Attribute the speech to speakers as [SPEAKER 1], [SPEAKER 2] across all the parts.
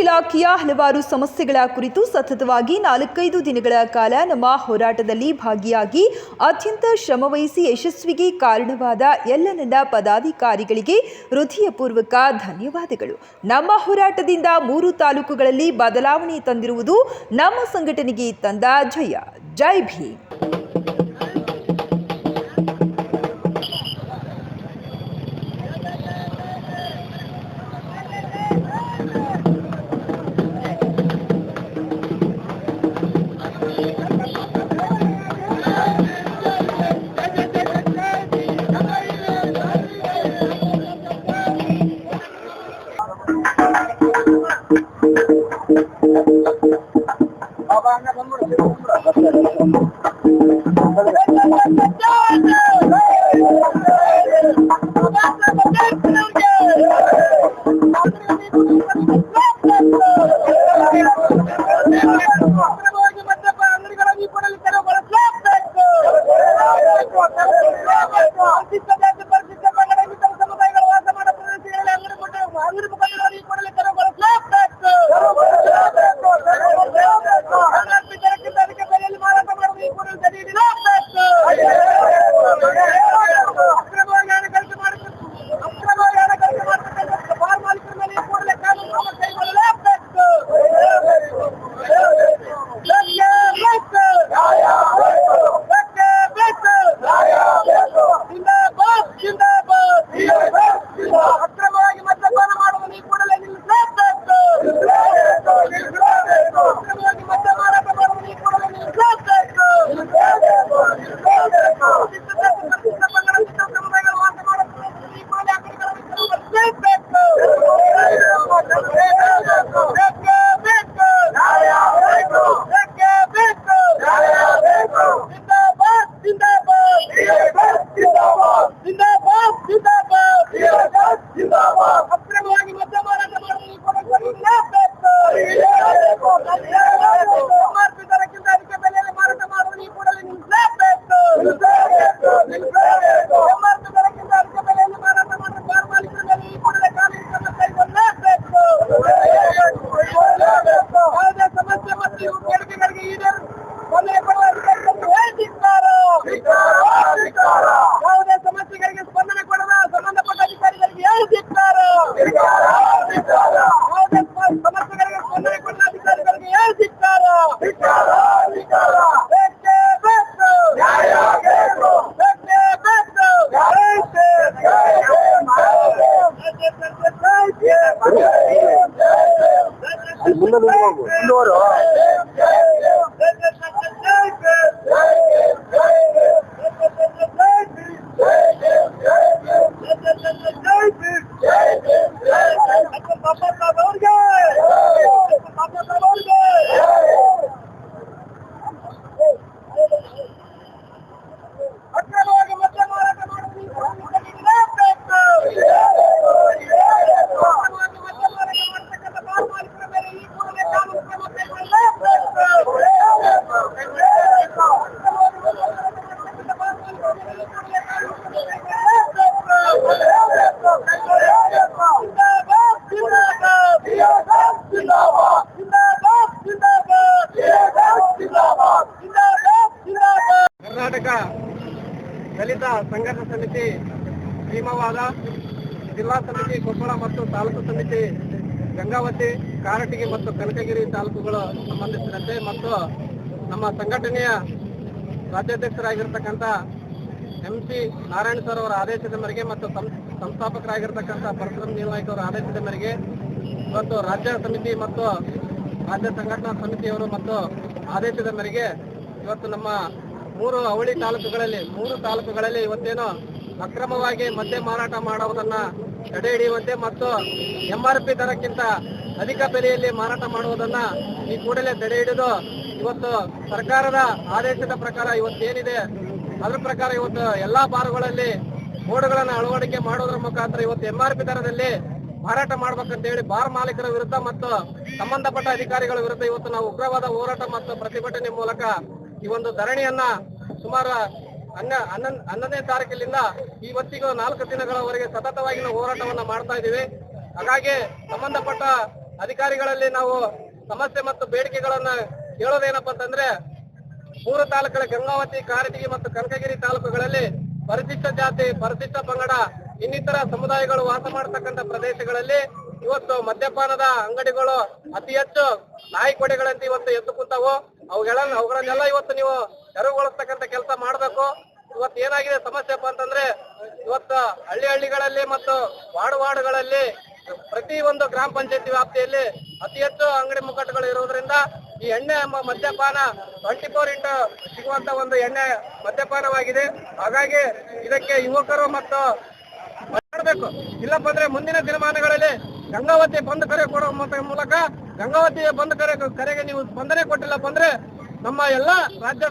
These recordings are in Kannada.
[SPEAKER 1] ಇಲಾಖೆಯ ಹಲವಾರು ಸಮಸ್ಯೆಗಳ ಕುರಿತು ಸತತವಾಗಿ ನಾಲ್ಕೈದು ದಿನಗಳ ಕಾಲ ನಮ್ಮ ಹೋರಾಟದಲ್ಲಿ ಭಾಗಿಯಾಗಿ ಅತ್ಯಂತ ಶ್ರಮವಹಿಸಿ ಯಶಸ್ವಿಗೆ ಕಾರಣವಾದ ಎಲ್ಲ ನನ್ನ ಪದಾಧಿಕಾರಿಗಳಿಗೆ ಹೃದಯಪೂರ್ವಕ ಧನ್ಯವಾದಗಳು. ನಮ್ಮ ಹೋರಾಟದಿಂದ ಮೂರು ತಾಲೂಕುಗಳಲ್ಲಿ ಬದಲಾವಣೆ ತಂದಿರುವುದು ನಮ್ಮ ಸಂಘಟನೆಗೆ ತಂದ ಜಯ. ಜೈ ಭೀಮ್.
[SPEAKER 2] ಅಕ್ರಮವಾಗಿ
[SPEAKER 3] ಸಂಘರ್ಷ ಸಮಿತಿ ಭೀಮವಾದ ಜಿಲ್ಲಾ ಸಮಿತಿ, ಕೊಪ್ಪಳ ಮತ್ತು ತಾಲೂಕು ಸಮಿತಿ, ಗಂಗಾವತಿ, ಕಾರಟಗಿ ಮತ್ತು ಕನಕಗಿರಿ ತಾಲೂಕುಗಳು ಸಂಬಂಧಿಸಿದಂತೆ ಮತ್ತು ನಮ್ಮ ಸಂಘಟನೆಯ ರಾಜ್ಯಾಧ್ಯಕ್ಷರಾಗಿರ್ತಕ್ಕಂಥ ಎಂ ಸಿ ನಾರಾಯಣ ಸರ್ ಅವರ ಆದೇಶದ ಮೇರೆಗೆ ಮತ್ತು ಸಂಸ್ಥಾಪಕರಾಗಿರ್ತಕ್ಕಂಥ ಪರಶುರಾಮ್ ನೀಲನಾಯ್ಕ ಅವರ ಆದೇಶದ ಮೇರೆಗೆ ಇವತ್ತು ರಾಜ್ಯ ಸಮಿತಿ ಮತ್ತು ರಾಜ್ಯ ಸಂಘಟನಾ ಸಮಿತಿಯವರು ಮತ್ತು ಆದೇಶದ ಮೇರೆಗೆ ಇವತ್ತು ನಮ್ಮ ಮೂರು ಅವಳಿ ತಾಲೂಕುಗಳಲ್ಲಿ, ಮೂರು ತಾಲೂಕುಗಳಲ್ಲಿ ಇವತ್ತೇನು ಅಕ್ರಮವಾಗಿ ಮದ್ಯ ಮಾರಾಟ ಮಾಡುವುದನ್ನ ತಡೆ ಹಿಡಿಯುವಂತೆ ಮತ್ತು ಎಂಆರ್ಪಿ ದರಕ್ಕಿಂತ ಅಧಿಕ ಬೆಲೆಯಲ್ಲಿ ಮಾರಾಟ ಮಾಡುವುದನ್ನ ಈ ಕೂಡಲೇ ತಡೆ ಹಿಡಿದು ಇವತ್ತು ಸರ್ಕಾರದ ಆದೇಶದ ಪ್ರಕಾರ ಇವತ್ತೇನಿದೆ, ಅದ್ರ ಪ್ರಕಾರ ಇವತ್ತು ಎಲ್ಲಾ ಬಾರುಗಳಲ್ಲಿ ಬೋರ್ಡ್ಗಳನ್ನ ಅಳವಡಿಕೆ ಮಾಡೋದ್ರ ಮುಖಾಂತರ ಇವತ್ತು ಎಂಆರ್ಪಿ ದರದಲ್ಲಿ ಮಾರಾಟ ಮಾಡ್ಬೇಕಂತ ಹೇಳಿ ಬಾರ್ ಮಾಲೀಕರ ವಿರುದ್ಧ ಮತ್ತು ಸಂಬಂಧಪಟ್ಟ ಅಧಿಕಾರಿಗಳ ವಿರುದ್ಧ ಇವತ್ತು ನಾವು ಉಗ್ರವಾದ ಹೋರಾಟ ಮತ್ತು ಪ್ರತಿಭಟನೆ ಮೂಲಕ ಈ ಒಂದು ಧರಣಿಯನ್ನ ಸುಮಾರು ಹನ್ನ ಹನ್ನ ಹನ್ನೊಂದನೇ ತಾರೀಕಿನಿಂದ ಇವತ್ತಿಗೂ ನಾಲ್ಕು ದಿನಗಳವರೆಗೆ ಸತತವಾಗಿ ನಾವು ಹೋರಾಟವನ್ನ ಮಾಡ್ತಾ ಇದ್ದೀವಿ. ಹಾಗಾಗಿ ಸಂಬಂಧಪಟ್ಟ
[SPEAKER 2] ಅಧಿಕಾರಿಗಳಲ್ಲಿ ನಾವು ಸಮಸ್ಯೆ ಮತ್ತು ಬೇಡಿಕೆಗಳನ್ನ ಕೇಳೋದೇನಪ್ಪ ಅಂತಂದ್ರೆ, ಮೂರು ತಾಲೂಕುಗಳ ಗಂಗಾವತಿ, ಕಾರಟಗಿ ಮತ್ತು ಕನಕಗಿರಿ ತಾಲೂಕುಗಳಲ್ಲಿ ಪರಿಶಿಷ್ಟ ಜಾತಿ, ಪರಿಶಿಷ್ಟ ಪಂಗಡ, ಇನ್ನಿತರ ಸಮುದಾಯಗಳು ವಾಸ ಮಾಡತಕ್ಕಂಥ ಪ್ರದೇಶಗಳಲ್ಲಿ ಇವತ್ತು ಮದ್ಯಪಾನದ ಅಂಗಡಿಗಳು ಅತಿ ಹೆಚ್ಚು ನಾಯಿ ಕೊಡೆಗಳಂತೆ ಇವತ್ತು ಎದ್ದು ಕುಂತಾವು. ಅವುಗಳನ್ನ ಅವುಗಳನ್ನೆಲ್ಲ ಇವತ್ತು ನೀವು ತೆರವುಗೊಳಿಸ್ತಕ್ಕಂತ ಕೆಲಸ ಮಾಡಬೇಕು. ಇವತ್ತು ಏನಾಗಿದೆ ಸಮಸ್ಯೆಪ್ಪ ಅಂತಂದ್ರೆ, ಇವತ್ತು ಹಳ್ಳಿ ಹಳ್ಳಿಗಳಲ್ಲಿ ಮತ್ತು ವಾರ್ಡ್ ವಾರ್ಡ್ಗಳಲ್ಲಿ ಪ್ರತಿ ಒಂದು ಗ್ರಾಮ ಪಂಚಾಯತಿ ವ್ಯಾಪ್ತಿಯಲ್ಲಿ ಅತಿ ಹೆಚ್ಚು ಅಂಗಡಿ ಮುಗ್ಗಟ್ಟುಗಳು ಇರುವುದರಿಂದ ಈ ಎಣ್ಣೆ ಎಂಬ ಮದ್ಯಪಾನ ಟ್ವೆಂಟಿ ಫೋರ್ ಇಂಟು ಸಿಗುವಂತ ಒಂದು ಎಣ್ಣೆ ಮದ್ಯಪಾನವಾಗಿದೆ. ಹಾಗಾಗಿ ಇದಕ್ಕೆ ಯುವಕರು ಮತ್ತು ಮಾಡಬೇಕು. ಇಲ್ಲಪ್ಪ ಅಂದ್ರೆ ಮುಂದಿನ ದಿನಮಾನಗಳಲ್ಲಿ ಗಂಗಾವತಿ ಬಂದ್ ಕರೆ ಕೊಡುವ ಮೂಲಕ ಗಂಗಾವತಿ ಬಂದ್ ಕರೆ ಕರೆಗೆ ನೀವು ಸ್ಪಂದನೆ ಕೊಟ್ಟಿಲ್ಲಪ್ಪ ಅಂದ್ರೆ ನಮ್ಮ ಎಲ್ಲಾ ರಾಜ್ಯ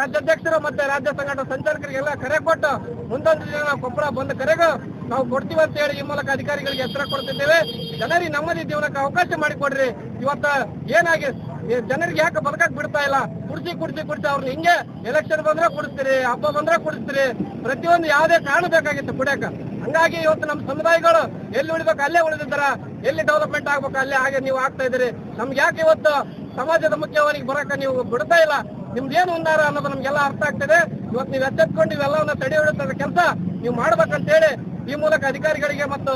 [SPEAKER 2] ರಾಜ್ಯಾಧ್ಯಕ್ಷರು ಮತ್ತೆ ರಾಜ್ಯ ಸಂಘಟನಾ ಸಂಚಾಲಕರಿಗೆಲ್ಲ ಕರೆ ಕೊಟ್ಟು ಮುಂದೊಂದು ದಿನ ನಾವು ಕೊಪ್ಪಳ ಬಂದ್ ಕರೆಗೂ ನಾವು ಕೊಡ್ತೀವಿ ಅಂತ ಹೇಳಿ ಈ ಮೂಲಕ ಅಧಿಕಾರಿಗಳಿಗೆ ಎಚ್ಚರ ಕೊಡ್ತಿದ್ದೇವೆ. ಜನರಿಗೆ ನಮ್ಮದಿ ಜೀವನಕ್ಕೆ ಅವಕಾಶ ಮಾಡಿಕೊಡ್ರಿ. ಇವತ್ತ ಏನಾಗಿ ಜನರಿಗೆ ಯಾಕೆ ಬದುಕಕ್ ಬಿಡ್ತಾ ಇಲ್ಲ? ಕುಡ್ಸಿ ಕುಡ್ಸಿ ಕುಡ್ಸಿ ಅವ್ರನ್ನ ಹಿಂಗೆ ಎಲೆಕ್ಷನ್ ಬಂದ್ರೆ ಕುಡಿಸ್ತೀರಿ, ಹಬ್ಬ ಬಂದ್ರೆ ಕುಡಿಸ್ತೀರಿ. ಪ್ರತಿಯೊಂದು ಯಾವುದೇ ಕಾರಣ ಬೇಕಾಗಿತ್ತು ಕುಡಿಯಕ ಹಂಗಾಗಿ ಇವತ್ತು ನಮ್ಮ ಸಮುದಾಯಗಳು ಎಲ್ಲಿ ಉಳಿಬೇಕು ಅಲ್ಲೇ ಉಳಿದಿದ್ದಾರ, ಎಲ್ಲಿ ಡೆವಲಪ್ಮೆಂಟ್ ಆಗ್ಬೇಕು ಅಲ್ಲೇ ಹಾಗೆ ನೀವು ಆಗ್ತಾ ಇದ್ದೀರಿ. ನಮ್ಗೆ ಯಾಕೆ ಇವತ್ತು ಸಮಾಜದ ಮುಖ್ಯವಾಗಿ ಬರಕ ನೀವು ಬಿಡ್ತಾ ಇಲ್ಲ? ನಿಮ್ದು ಏನು ಉನ್ನಾರ ಅನ್ನೋದು ನಮ್ಗೆಲ್ಲ ಅರ್ಥ ಆಗ್ತದೆ. ಇವತ್ತು ನೀವು ಎಚ್ಚೆತ್ಕೊಂಡು ಇವೆಲ್ಲವನ್ನ ತಡೆ ಹಿಡಿದ ಕೆಲಸ ನೀವು ಮಾಡ್ಬೇಕಂತ ಹೇಳಿ ಈ ಮೂಲಕ ಅಧಿಕಾರಿಗಳಿಗೆ ಮತ್ತು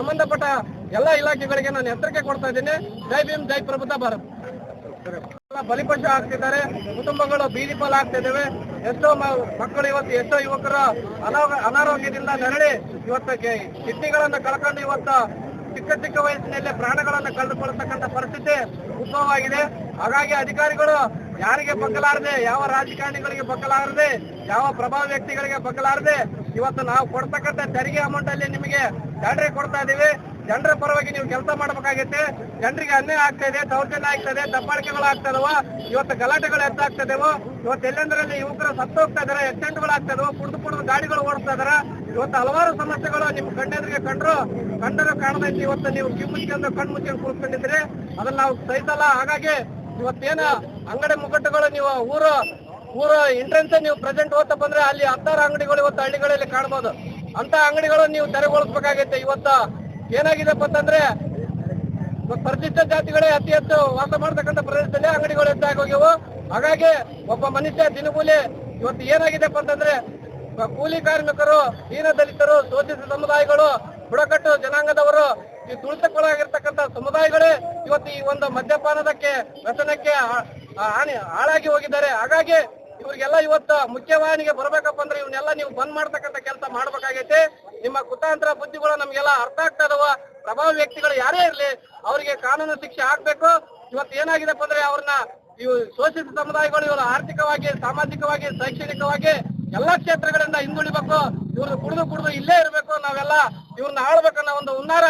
[SPEAKER 2] ಸಂಬಂಧಪಟ್ಟ ಎಲ್ಲಾ ಇಲಾಖೆಗಳಿಗೆ ನಾನು ಎಚ್ಚರಿಕೆ ಕೊಡ್ತಾ ಇದ್ದೀನಿ. ಜೈ ಭೀಮ್, ಜೈ ಪ್ರಬುದ್ಧ ಭಾರತ್. ಬಲಿಪಶು ಆಗ್ತಿದ್ದಾರೆ ಕುಟುಂಬಗಳು ಬೀದಿ ಪಾಲ್ ಆಗ್ತಿದ್ದಾವೆ ಎಷ್ಟೋ ಮಕ್ಕಳು ಇವತ್ತು, ಎಷ್ಟೋ ಯುವಕರು ಅನಾರೋಗ್ಯ ಅನಾರೋಗ್ಯದಿಂದ ನರಳಿ ಇವತ್ತು ಕಿಡ್ನಿಗಳನ್ನು ಕಳ್ಕೊಂಡು ಇವತ್ತು ಚಿಕ್ಕ ಚಿಕ್ಕ ವಯಸ್ಸಿನಲ್ಲೇ ಪ್ರಾಣಗಳನ್ನ ಕಳೆದುಕೊಳ್ಳತಕ್ಕಂತ ಪರಿಸ್ಥಿತಿ ಉದ್ಭವವಾಗಿದೆ. ಹಾಗಾಗಿ ಅಧಿಕಾರಿಗಳು ಯಾರಿಗೆ ಬಗ್ಗಲಾರದೆ, ಯಾವ ರಾಜಕಾರಣಿಗಳಿಗೆ ಬಗ್ಗಲಾರದೆ, ಯಾವ ಪ್ರಭಾವ ವ್ಯಕ್ತಿಗಳಿಗೆ ಬಗ್ಗಲಾರದೆ, ಇವತ್ತು ನಾವು ಕೊಡ್ತಕ್ಕಂಥ ತೆರಿಗೆ ಅಮೌಂಟ್ ಅಲ್ಲಿ ನಿಮಗೆ ಸ್ಯಾಲರಿ ಕೊಡ್ತಾ ಇದೀವಿ ಜನರ ಪರವಾಗಿ ನೀವು ಕೆಲಸ ಮಾಡಬೇಕಾಗೈತೆ. ಜನರಿಗೆ ಅನ್ಯಾಯ ಆಗ್ತಾ ಇದೆ, ದೌರ್ಜನ್ಯ ಆಗ್ತದೆ ದಬ್ಬಾಳಿಕೆಗಳು ಆಗ್ತಾ ಇದಾವ. ಇವತ್ತು ಗಲಾಟೆಗಳು ಹೆಚ್ಚಾಗ್ತದೇವೋ ಇವತ್ತು ಎಲ್ಲೆಂದರಲ್ಲಿ ಯುವಕರು ಸತ್ತು ಹೋಗ್ತಾ ಇದಾರೆ, ಎಕ್ಸಿಡೆಂಟ್ಗಳು ಆಗ್ತಾ ಇದಾವೆ, ಕುಡಿದು ಕುಡಿದು ಗಾಡಿಗಳು ಓಡಿಸ್ತಾ ಇದಾರೆ. ಇವತ್ತು ಹಲವಾರು ಸಮಸ್ಯೆಗಳು ನಿಮ್ ಕಣ್ಣೆದ್ರಿಗೆ ಕಂಡ್ರು, ಕಂಡರು ಕಾಣದೈತಿ ಇವತ್ತು ನೀವು ಕಿಮ್ಮುಚ್ಕೊಂಡು ಕಣ್ಣು ಮುಚ್ಕೊಂಡು ಕೂತ್ಕೊಂಡಿದ್ರೆ ಅದನ್ನ ನಾವು ಸಹಿಸಲ್ಲ ಹಾಗಾಗಿ ಇವತ್ತೇನ ಅಂಗಡಿ ಮುಗ್ಗಟ್ಟುಗಳು ನೀವು ಊರು, ಊರ ಎಂಟ್ರೆನ್ಸ್ ನೀವು ಪ್ರೆಸೆಂಟ್ ಓದ್ತಾ ಬಂದ್ರೆ ಅಲ್ಲಿ ಹತ್ತಾರು ಅಂಗಡಿಗಳು ಇವತ್ತು ಹಳ್ಳಿಗಳಲ್ಲಿ ಕಾಣ್ಬೋದು. ಅಂತ ಅಂಗಡಿಗಳು ನೀವು ತೆರವುಗೊಳಿಸ್ಬೇಕಾಗೈತೆ ಇವತ್ತು ಏನಾಗಿದೆಪ್ಪ ಅಂತಂದ್ರೆ ಪರಿಶಿಷ್ಟ ಜಾತಿಗಳೇ ಅತಿ ಹೆಚ್ಚು ವಾಸ ಮಾಡ್ತಕ್ಕಂಥ ಪ್ರದೇಶದಲ್ಲಿ ಅಂಗಡಿಗಳು ಹೆಚ್ಚಾಗಿ ಹೋಗಿವು ಹಾಗಾಗಿ ಒಬ್ಬ ಮನುಷ್ಯ ದಿನಗೂಲಿ ಇವತ್ತು ಏನಾಗಿದೆಪ್ಪ ಅಂತಂದ್ರೆ ಕೂಲಿ ಕಾರ್ಮಿಕರು ದೀನ ದಲಿತರು ಶೋಷಿತ ಸಮುದಾಯಗಳು, ಬುಡಕಟ್ಟು ಜನಾಂಗದವರು, ಈ ತುಳಿತಕ್ಕೊಳಗಿರ್ತಕ್ಕಂಥ ಸಮುದಾಯಗಳೇ ಇವತ್ತು ಈ ಒಂದು ಮದ್ಯಪಾನದಕ್ಕೆ, ವ್ಯಸನಕ್ಕೆ ಹಾನಿ ಹಾಳಾಗಿ ಹೋಗಿದ್ದಾರೆ. ಹಾಗಾಗಿ ಇವ್ರಿಗೆಲ್ಲ ಇವತ್ತು ಮುಖ್ಯವಾಹಿನಿಗೆ ಬರ್ಬೇಕಪ್ಪ ಅಂದ್ರೆ ಇವನ್ನೆಲ್ಲ ನೀವು ಬಂದ್ ಮಾಡ್ತಕ್ಕಂತ ಕೆಲಸ ಮಾಡ್ಬೇಕಾಗೈತೆ. ನಿಮ್ಮ ಕುತಾಂತರ ಬುದ್ಧಿಗಳು ನಮ್ಗೆಲ್ಲ ಅರ್ಥ ಆಗ್ತಾ ಇದಾವ. ಪ್ರಭಾವ ವ್ಯಕ್ತಿಗಳು ಯಾರೇ ಇರ್ಲಿ, ಅವರಿಗೆ ಕಾನೂನು ಶಿಕ್ಷೆ ಆಗ್ಬೇಕು. ಇವತ್ತು ಏನಾಗಿದೆಪ್ಪ ಅಂದ್ರೆ ಅವ್ರನ್ನ ಇವು ಶೋಷಿತ ಸಮುದಾಯಗಳು ಇವರು ಆರ್ಥಿಕವಾಗಿ, ಸಾಮಾಜಿಕವಾಗಿ, ಶೈಕ್ಷಣಿಕವಾಗಿ ಎಲ್ಲಾ ಕ್ಷೇತ್ರಗಳಿಂದ ಹಿಂದುಳಿಬೇಕು. ಇವ್ರನ್ನ ಕುಡಿದು ಕುಡಿದು ಇಲ್ಲೇ ಇರಬೇಕು. ನಾವೆಲ್ಲ ಇವ್ರನ್ನ ಆಳ್ಬೇಕನ್ನೋ ಒಂದು ಹುನ್ನಾರ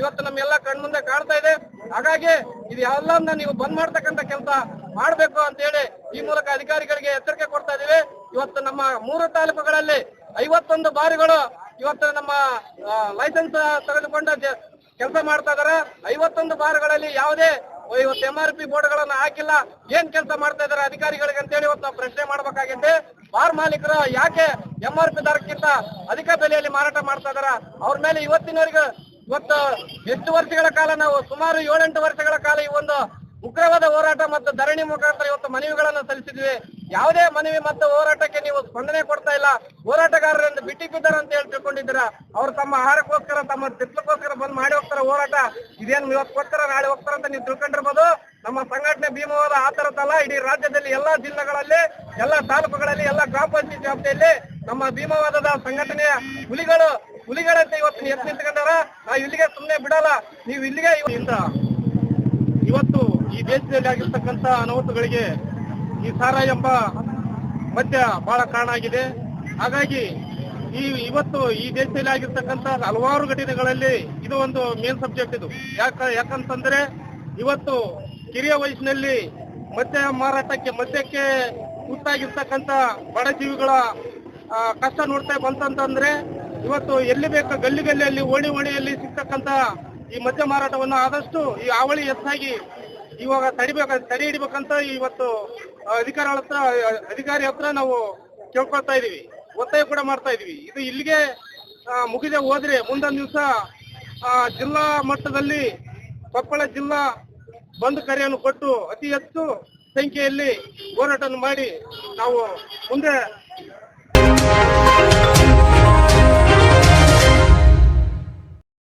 [SPEAKER 2] ಇವತ್ತು ನಮ್ಗೆಲ್ಲ ಕಣ್ಮುಂದೆ ಕಾಣ್ತಾ ಇದೆ. ಹಾಗಾಗಿ ಇದು ಎಲ್ಲ ನೀವು ಬಂದ್ ಮಾಡ್ತಕ್ಕಂತ ಕೆಲಸ ಮಾಡ್ಬೇಕು ಅಂತ ಹೇಳಿ ಈ ಮೂಲಕ ಅಧಿಕಾರಿಗಳಿಗೆ ಎಚ್ಚರಿಕೆ ಕೊಡ್ತಾ ಇದೀವಿ ಇವತ್ತು ನಮ್ಮ ಮೂರು ತಾಲೂಕುಗಳಲ್ಲಿ ಐವತ್ತೊಂದು ಬಾರಿಗಳು ಇವತ್ತು ನಮ್ಮ ಲೈಸೆನ್ಸ್ ತೆಗೆದುಕೊಂಡ ಕೆಲಸ ಮಾಡ್ತಾ ಇದಾರೆ ಐವತ್ತೊಂದು ಬಾರ್ಗಳಲ್ಲಿ ಯಾವುದೇ ಇವತ್ತು ಎಂ ಆರ್ ಪಿ ಬೋರ್ಡ್ಗಳನ್ನ ಹಾಕಿಲ್ಲ. ಏನ್ ಕೆಲಸ ಮಾಡ್ತಾ ಇದಾರೆ ಅಧಿಕಾರಿಗಳಿಗೆ ಅಂತ ಹೇಳಿ ಇವತ್ತು ಪ್ರಶ್ನೆ ಮಾಡಬೇಕಾಗಿದೆ ಬಾರ್ ಮಾಲೀಕರು ಯಾಕೆ ಎಂ ಆರ್ ಪಿ ದರಕ್ಕಿಂತ ಅಧಿಕ ಬೆಲೆಯಲ್ಲಿ ಮಾರಾಟ ಮಾಡ್ತಾ ಇದಾರ ಅವ್ರ ಮೇಲೆ ಇವತ್ತಿನವರೆಗೂ ಇವತ್ತು ಎಷ್ಟು ವರ್ಷಗಳ ಕಾಲ ನಾವು ಸುಮಾರು ಏಳೆಂಟು ವರ್ಷಗಳ ಕಾಲ ಈ ಒಂದು ಉಗ್ರವಾದ ಹೋರಾಟ ಮತ್ತು ಧರಣಿ ಮುಖಾಂತರ ಇವತ್ತು ಮನವಿಗಳನ್ನು ಸಲ್ಲಿಸಿದ್ವಿ. ಯಾವುದೇ ಮನವಿ ಮತ್ತು ಹೋರಾಟಕ್ಕೆ ನೀವು ಸ್ಪಂದನೆ ಕೊಡ್ತಾ ಇಲ್ಲ. ಹೋರಾಟಗಾರರಿಂದ ಬಿಟ್ಟಿ ಬಿದ್ದಾರೆ ಅಂತ ಹೇಳಿ ತಿಳ್ಕೊಂಡಿದ್ದೀರಾ? ಅವ್ರು ತಮ್ಮ ಆಹಾರಕ್ಕೋಸ್ಕರ, ತಮ್ಮ ತಿತ್ಲಕ್ಕೋಸ್ಕರ ಬಂದ್ ಮಾಡಿ ಹೋಗ್ತಾರ ಹೋರಾಟ? ಇದೇನು ಇವತ್ತು ಕೊಡ್ತಾರ ನಾಳೆ ಹೋಗ್ತಾರ ಅಂತ ನೀವು ತಿಳ್ಕೊಂಡಿರ್ಬೋದು? ನಮ್ಮ ಸಂಘಟನೆ ಭೀಮವಾದ ಆ ತರದಲ್ಲ ಇಡೀ ರಾಜ್ಯದಲ್ಲಿ ಎಲ್ಲಾ ಜಿಲ್ಲೆಗಳಲ್ಲಿ, ಎಲ್ಲಾ ತಾಲೂಕುಗಳಲ್ಲಿ, ಎಲ್ಲಾ ಗ್ರಾಮ ಪಂಚಾಯತ್ ವ್ಯಾಪ್ತಿಯಲ್ಲಿ ನಮ್ಮ ಭೀಮವಾದದ ಸಂಘಟನೆಯ ಹುಲಿಗಳು, ಹುಲಿಗಳಂತೆ ಇವತ್ತು ಎತ್ತು ನಿಂತ್ಕೊಂಡಾರ. ನಾವು ಇಲ್ಲಿಗೆ ಸುಮ್ಮನೆ ಬಿಡಲ್ಲ. ನೀವು ಇಲ್ಲಿಗೆ ಇಂದ ಇವತ್ತು ಈ ದೇಶದಲ್ಲಿ ಆಗಿರ್ತಕ್ಕಂಥ ಅನಾಹುತಗಳಿಗೆ ಈ ಸಾರ ಎಂಬ ಮದ್ಯ ಬಹಳ ಕಾರಣ ಆಗಿದೆ. ಹಾಗಾಗಿ ಈ ಇವತ್ತು ಈ ದೇಶದಲ್ಲಿ ಆಗಿರ್ತಕ್ಕಂಥ ಹಲವಾರು ಘಟನೆಗಳಲ್ಲಿ ಇದು ಒಂದು ಮೇನ್ ಸಬ್ಜೆಕ್ಟ್ ಇದು. ಯಾಕ, ಯಾಕಂತಂದ್ರೆ ಇವತ್ತು ಕಿರಿಯ ವಯಸ್ಸಿನಲ್ಲಿ ಮದ್ಯ ಮಾರಾಟಕ್ಕೆ, ಮದ್ಯಕ್ಕೆ ತುತ್ತಾಗಿರ್ತಕ್ಕಂಥ ಬಡ ಜೀವಿಗಳ ಕಷ್ಟ ನೋಡ್ತಾ ಬಂತಂತಂದ್ರೆ ಇವತ್ತು ಎಲ್ಲಿ ಬೇಕೋ ಗಲ್ಲಿ ಗಲ್ಲಿಯಲ್ಲಿ ಓಣಿ ಓಣಿಯಲ್ಲಿ ಸಿಗ್ತಕ್ಕಂಥ ಈ ಮದ್ಯ ಮಾರಾಟವನ್ನು ಆದಷ್ಟು ಈ ಹಾವಳಿ ಹೆಚ್ಚಾಗಿ ಇವಾಗ ತಡಿಬೇಕ, ತಡೆ ಹಿಡಿಬೇಕಂತ ಇವತ್ತು ಅಧಿಕಾರಿಗಳ ಹತ್ರ ಅಧಿಕಾರಿ ಹತ್ರ ನಾವು ಕೇಳ್ಕೊಳ್ತಾ ಇದೀವಿ. ಒತ್ತಾಯ ಕೂಡ ಮಾಡ್ತಾ ಇದೀವಿ. ಇದು ಇಲ್ಲಿಗೆ ಮುಗಿದೇ ಹೋದ್ರೆ ಮುಂದೊಂದು ದಿವಸ ಜಿಲ್ಲಾ ಮಟ್ಟದಲ್ಲಿ ಕೊಪ್ಪಳ ಜಿಲ್ಲಾ ಬಂದ್ ಕರೆಯನ್ನು ಕೊಟ್ಟು ಅತಿ ಹೆಚ್ಚು ಸಂಖ್ಯೆಯಲ್ಲಿ ಹೋರಾಟವನ್ನು ಮಾಡಿ ನಾವು ಮುಂದೆ